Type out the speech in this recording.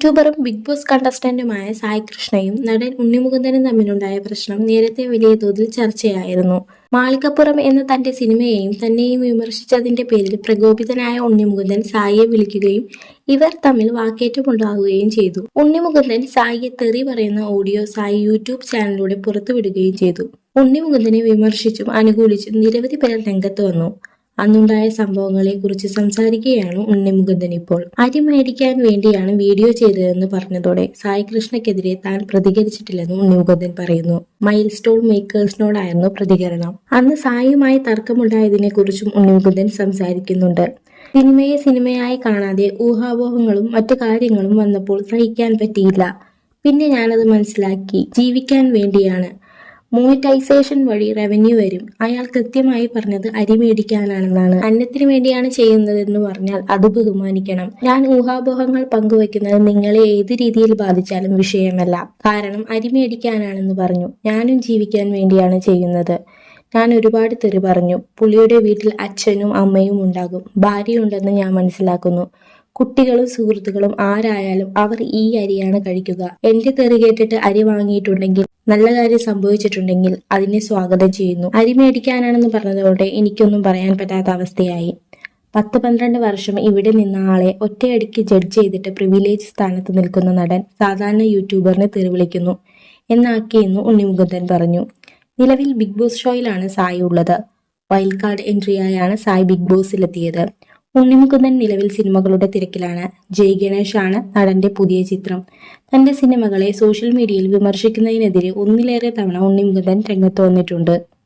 യൂട്യൂബറും big boss കണ്ടസ്റ്റന്റുമായ സായി കൃഷ്ണയും നടൻ ഉണ്ണിമുകുന്ദനും തമ്മിലുണ്ടായ പ്രശ്നം നേരത്തെ വലിയ തോതിൽ ചർച്ചയായിരുന്നു. മാളികപ്പുറം എന്ന തന്റെ സിനിമയെയും തന്നെയും വിമർശിച്ചതിന്റെ പേരിൽ പ്രകോപിതനായ ഉണ്ണിമുകുന്ദൻ സായിയെ വിളിക്കുകയും ഇവർ തമ്മിൽ വാക്കേറ്റമുണ്ടാകുകയും ചെയ്തു. ഉണ്ണിമുകുന്ദൻ സായിയെ തെറി പറയുന്ന ഓഡിയോ സായി യൂട്യൂബ് ചാനലിലൂടെ പുറത്തുവിടുകയും ചെയ്തു. ഉണ്ണിമുകുന്ദനെ വിമർശിച്ചും അനുകൂലിച്ചും നിരവധി പേർ രംഗത്ത് വന്നു. അന്നുണ്ടായ സംഭവങ്ങളെ കുറിച്ച് സംസാരിക്കുകയാണ് ഉണ്ണിമുകുന്ദൻ ഇപ്പോൾ. അരി വേണ്ടിയാണ് വീഡിയോ ചെയ്തതെന്ന് പറഞ്ഞതോടെ സായി കൃഷ്ണക്കെതിരെ താൻ പ്രതികരിച്ചിട്ടില്ലെന്ന് ഉണ്ണിമുകുന്ദൻ പറയുന്നു. മൈൽ സ്റ്റോൺ മേക്കേഴ്സിനോടായിരുന്നു പ്രതികരണം. അന്ന് സായിയുമായി തർക്കമുണ്ടായതിനെ കുറിച്ചും ഉണ്ണിമുകുന്ദൻ സംസാരിക്കുന്നുണ്ട്. സിനിമയെ സിനിമയായി കാണാതെ ഊഹാപോഹങ്ങളും മറ്റു കാര്യങ്ങളും വന്നപ്പോൾ സഹിക്കാൻ പറ്റിയില്ല. പിന്നെ ഞാനത് മനസ്സിലാക്കി ജീവിക്കാൻ വേണ്ടിയാണ്. മോണിറ്റൈസേഷൻ വഴി റവന്യൂ വരും. അയാൾ കൃത്യമായി പറഞ്ഞത് അരി മേടിക്കാനാണെന്നാണ്. അന്നത്തിന് വേണ്ടിയാണ് ചെയ്യുന്നതെന്ന് പറഞ്ഞാൽ അത് ബഹുമാനിക്കണം. ഞാൻ ഊഹാപോഹങ്ങൾ പങ്കുവെക്കുന്നത് നിങ്ങളെ ഏത് രീതിയിൽ ബാധിച്ചാലും വിഷയമല്ല. കാരണം അരി മേടിക്കാനാണെന്ന് പറഞ്ഞു. ഞാനും ജീവിക്കാൻ വേണ്ടിയാണ് ചെയ്യുന്നത്. ഞാൻ ഒരുപാട് തെറി പറഞ്ഞു. പുള്ളിയുടെ വീട്ടിൽ അച്ഛനും അമ്മയും ഉണ്ടാകും. ഭാര്യയുണ്ടെന്ന് ഞാൻ മനസ്സിലാക്കുന്നു. കുട്ടികളും സുഹൃത്തുക്കളും ആരായാലും അവർ ഈ അരിയാണ് കഴിക്കുക. എന്റെ തെറി കേട്ടിട്ട് അരി വാങ്ങിയിട്ടുണ്ടെങ്കിൽ നല്ല കാര്യം സംഭവിച്ചിട്ടുണ്ടെങ്കിൽ അതിനെ സ്വാഗതം ചെയ്യുന്നു. അരി മേടിക്കാനാണെന്ന് പറഞ്ഞതോടെ എനിക്കൊന്നും പറയാൻ പറ്റാത്ത അവസ്ഥയായി. പത്ത് പന്ത്രണ്ട് വർഷം ഇവിടെ നിന്ന ആളെ ഒറ്റയടിക്ക് ജഡ്ജ് ചെയ്തിട്ട് പ്രിവിലേജ് സ്ഥാനത്ത് നിൽക്കുന്ന നടൻ സാധാരണ യൂട്യൂബറിനെ തെറിവിളിക്കുന്നു എന്നാക്കിയെന്ന് ഉണ്ണിമുകുന്ദൻ പറഞ്ഞു. നിലവിൽ ബിഗ് ബോസ് ഷോയിലാണ് സായി ഉള്ളത്. വൈൽഡ് കാർഡ് എൻട്രിയായാണ് സായി ബിഗ് ബോസിലെത്തിയത് ഉണ്ണിമുകുന്ദൻ നിലവിൽ സിനിമകളുടെ തിരക്കിലാണ്. ജയ് ആണ് നടന്റെ പുതിയ ചിത്രം. തന്റെ സിനിമകളെ സോഷ്യൽ മീഡിയയിൽ വിമർശിക്കുന്നതിനെതിരെ ഒന്നിലേറെ തവണ ഉണ്ണിമുകുന്ദൻ രംഗത്ത് വന്നിട്ടുണ്ട്.